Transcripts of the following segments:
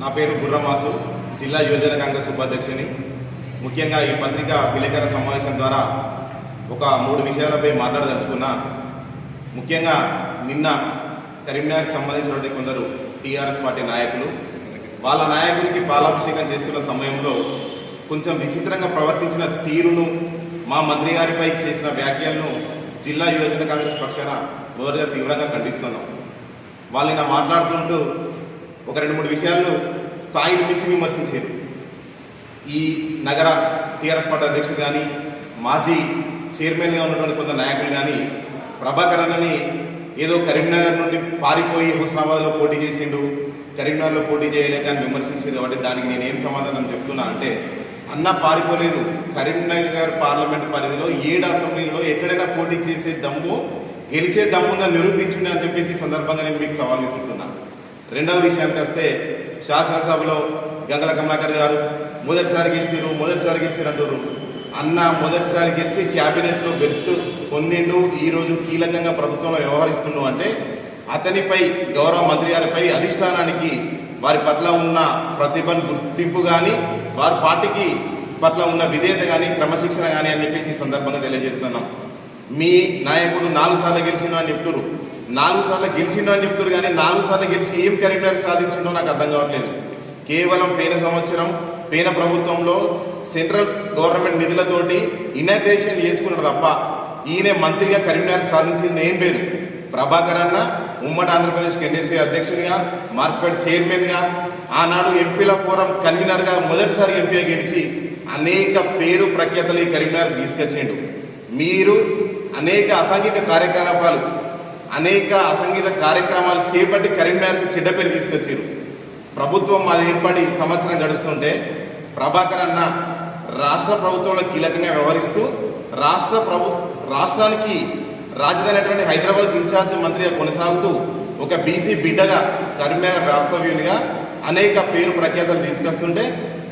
నా పేరు గుర్రమాసు జిల్లా యువజన కాంగ్రెస్ ఉపాధ్యక్షుని. ముఖ్యంగా ఈ పత్రిక విలేకరుల సమావేశం ద్వారా ఒక మూడు విషయాలపై మాట్లాడదలుచుకున్నా ముఖ్యంగా నిన్న కరీంనగర్కి సంబంధించినటువంటి కొందరు టీఆర్ఎస్ పార్టీ నాయకులు వాళ్ళ నాయకునికి పాలాభిషేకం చేస్తున్న సమయంలో కొంచెం విచిత్రంగా ప్రవర్తించిన తీరును మా మంత్రి గారిపై చేసిన వ్యాఖ్యలను జిల్లా యువజన కాంగ్రెస్ పక్షాన మొదటిగా తీవ్రంగా ఖండిస్తున్నాం. వాళ్ళని మాట్లాడుతుంటూ ఒక రెండు మూడు విషయాల్లో స్థాయిని మించి విమర్శించారు ఈ నగర టీఆర్ఎస్ పార్టీ అధ్యక్షుడు కానీ మాజీ చైర్మన్గా ఉన్నటువంటి కొంత నాయకులు కానీ ప్రభాకర్ అన్నని ఏదో కరీంనగర్ నుండి పారిపోయి హుస్నాబాద్లో పోటీ చేసిండు కరీంనగర్లో పోటీ చేయలేక అని విమర్శించారు కాబట్టి దానికి నేను ఏం సమాధానం చెప్తున్నా అంటే అన్న పారిపోలేదు. కరీంనగర్ పార్లమెంట్ పరిధిలో ఏడు అసెంబ్లీలో ఎక్కడైనా పోటీ చేసే దమ్ము గెలిచే దమ్ముందని నిరూపించుండే అని చెప్పేసి సందర్భంగా నేను మీకు సవాల్ ఇస్తున్నాను రెండవ విషయానికి వస్తే శాసనసభలో గంగల కమలాకర్ గారు మొదటిసారి గెలిచిరు మొదటిసారి గెలిచిరు అంటారు అన్న మొదటిసారి గెలిచి క్యాబినెట్లో బెర్త్ పొందిండు ఈరోజు కీలకంగా ప్రభుత్వంలో వ్యవహరిస్తుండు అంటే అతనిపై గౌరవ మంత్రి గారిపై అధిష్టానానికి వారి పట్ల ఉన్న ప్రతిభను గుర్తింపు కానీ వారి పార్టీకి పట్ల ఉన్న విధేయత కానీ క్రమశిక్షణ కానీ అని చెప్పేసి ఈ సందర్భంగా తెలియజేస్తున్నాం. మీ నాయకుడు నాలుగు సార్లు గెలిచిన అని చెప్తున్నారు నాలుగు సార్లు గెలిచిండు అని చెప్తారు కానీ నాలుగు సార్లు గెలిచి ఏం కరీంనగర్ సాధించిండో నాకు అర్థం కావట్లేదు. కేవలం పోయిన సంవత్సరం పోయిన ప్రభుత్వంలో సెంట్రల్ గవర్నమెంట్ నిధులతోటి ఇనాగ్రేషన్ చేసుకున్నాడు తప్ప ఈయన మంత్రిగా కరీంనగర్ సాధించింది ఏం లేదు ప్రభాకర్ అన్న ఉమ్మడి ఆంధ్రప్రదేశ్ ఎన్ఎస్సీ అధ్యక్షునిగా మార్కెట్ చైర్మన్గా ఆనాడు ఎంపీల ఫోరం కన్వీనర్గా మొదటిసారి ఎంపీగా గెలిచి అనేక పేరు ప్రఖ్యాతలు ఈ కరీంనగర్ తీసుకొచ్చిండు. మీరు అనేక అసాంఘిక కార్యకలాపాలు అనేక అసంగీత కార్యక్రమాలు చేపట్టి కరీంనగర్కి చెడ్డ పేరు తీసుకొచ్చారు ప్రభుత్వం అది ఏర్పడి సంవత్సరం గడుస్తుంటే ప్రభాకర్ అన్న రాష్ట్ర ప్రభుత్వంలో కీలకంగా వ్యవహరిస్తూ రాష్ట్ర ప్రభు రాష్ట్రానికి రాజధాని అయినటువంటి హైదరాబాద్ ఇన్ఛార్జ్ మంత్రిగా కొనసాగుతూ ఒక బీసీ బిడ్డగా కరీంనగర్ వాస్తవ్యునిగా అనేక పేరు ప్రఖ్యాతలు తీసుకొస్తుంటే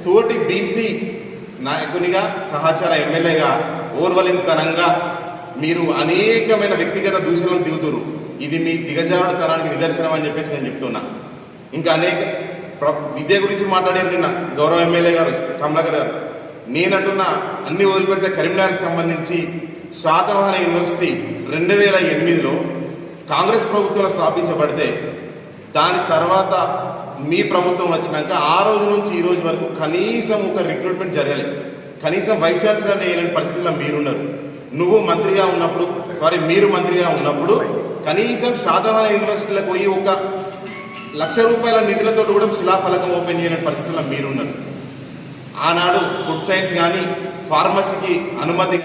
తోటి బీసీ నాయకునిగా సహచార ఎమ్మెల్యేగా ఓర్వలింతనంగా మీరు అనేకమైన వ్యక్తిగత దూషణలకు దిగుతురు. ఇది మీ దిగజారుడుతనానికి నిదర్శనం అని చెప్పేసి నేను చెప్తున్నా. ఇంకా అనేక ప్ర- విద్య గురించి మాట్లాడారు నిన్న గౌరవ ఎమ్మెల్యే గారు కమలాకర్ గారు. నేనంటున్నా అన్ని వదిలిపెడితే కరీంనగర్కి సంబంధించి శాతవాహన యూనివర్సిటీ రెండు వేల ఎనిమిదిలో కాంగ్రెస్ ప్రభుత్వంలో స్థాపించబడితే దాని తర్వాత మీ ప్రభుత్వం వచ్చినాక ఆ రోజు నుంచి ఈ రోజు వరకు కనీసం ఒక రిక్రూట్మెంట్ జరగలేదు కనీసం వైస్ ఛాన్సలర్ వేయలేని పరిస్థితిలో మీరున్నారు నువ్వు మంత్రిగా ఉన్నప్పుడు సారీ మీరు మంత్రిగా ఉన్నప్పుడు కనీసం శాతవాహన యూనివర్సిటీలకు పోయి ఒక లక్ష రూపాయల నిధులతో కూడా శిలాఫలకం ఓపెన్ చేయని పరిస్థితుల్లో మీరున్నారు. ఆనాడు ఫుడ్ సైన్స్ కానీ ఫార్మసీకి అనుమతి